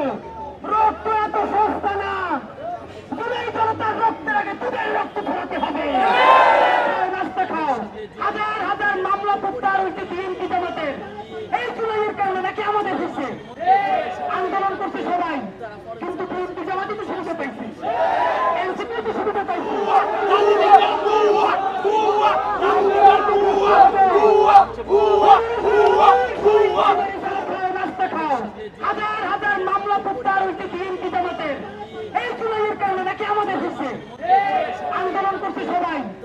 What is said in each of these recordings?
দেবে রক্ত এত সস্তা না জুলাই জনতার রক্তের আগে তোদের রক্ত ফেরাতে হবে খাও, নাস্তা খাও হাজার হাজার মামলা প্রত্যাহার হয়েছে বিএনপি জামাতের এই জুলাইয়ের কারণে নাকি আমাদের হচ্ছে আন্দোলন করছে সবাই কিন্তু বিএনপি জামাতই তো সুবিধা পাইছে এনসিপি তো সুবিধা পাইছে নাস্তা খাও হাজার হাজার মামলা প্রত্যাহার হয়েছে বিএনপি জামাতের এই জুলাইয়ের কারণে নাকি আমাদের হচ্ছে আন্দোলন করছে সবাই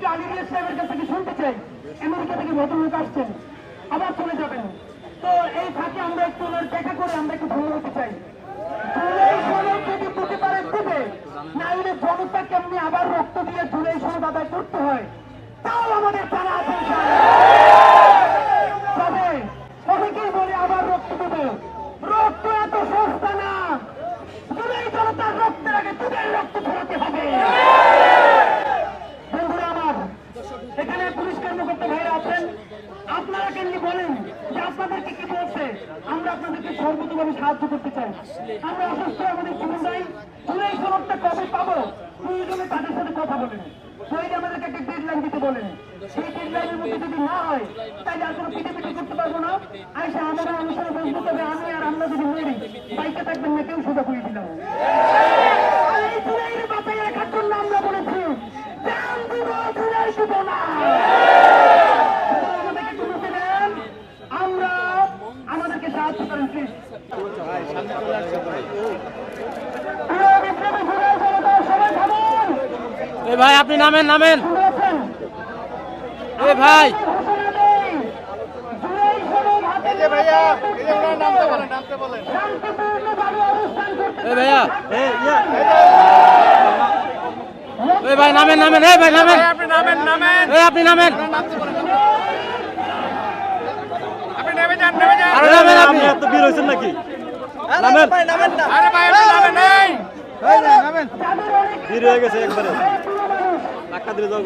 একটু আলিরিয়া সাহেবের কাছ থেকে শুনতে চাই আমেরিকা থেকে ভদ্রলোক আসছেন আবার চলে যাবেন। তো এই ফাঁকে আমরা একটু ওনার দেখা করে আমরা একটু ভালো হতে চাই। জনতা কেমনি আবার রক্ত দিয়ে ধুলে সনদ আদায় করতে হয়। তাও আমাদের তারা আছে তবে অনেকেই বলে আবার রক্ত দেবে রক্ত এত সস্তা না জুলাই জনতার রক্তের আগে তোদের রক্ত ফেরাতে হবে বন্ধুরা আমার এখানে পুলিশ কর্মকর্তা ভাইরা আছেন আপনারা কেমনি বলেন যে আপনাদেরকে কি বলছে আমরা আপনাদেরকে সর্বতভাবে সাহায্য করতে চাই। আমরা অসুস্থ, আমাদের জীবন নাই জুলাই সনদটা কবে পাবো? প্রয়োজনে তাদের সাথে কথা বলেন শহীদ আমাদেরকে একটা ডেডলাইন দিতে বলেন সেই মধ্যে যদি না হয়, তাহলে আর কোনো পিঠে করতে পারব না। আইসা আমাদের অনুসারে বলব তবে আমি আর আমরা যদি মেরি, বাইকে থাকবেন না, কেউ সোজা করে দিলাম। এই আমরা বলেছি জান দিব জুলাই দিব না আমাদেরকে একটু রুখে দেন। আমরা আমাদেরকে সাহায্য করেন প্লিজ প্রিয় বিপ্লবী জুলাই জনতা, সবাই থামুন। এই ভাই আপনি নামেন নামেন? এই ভাই ভাইয়া নামতে বলেন নামতে বলেন। এই ভাইয়া। এই ভাই নামেন নামেন এই ভাই নামেন। আপনি নামেন নামেন। এই আপনি নামেন। নামতে বলেন আপনি নেমে যান নেমে যান আরে নামেন আপনি এত বীর হয়েছেন নাকি? নামেন। নামেন হয়ে গেছে একবারে। টাকা দিলে যাও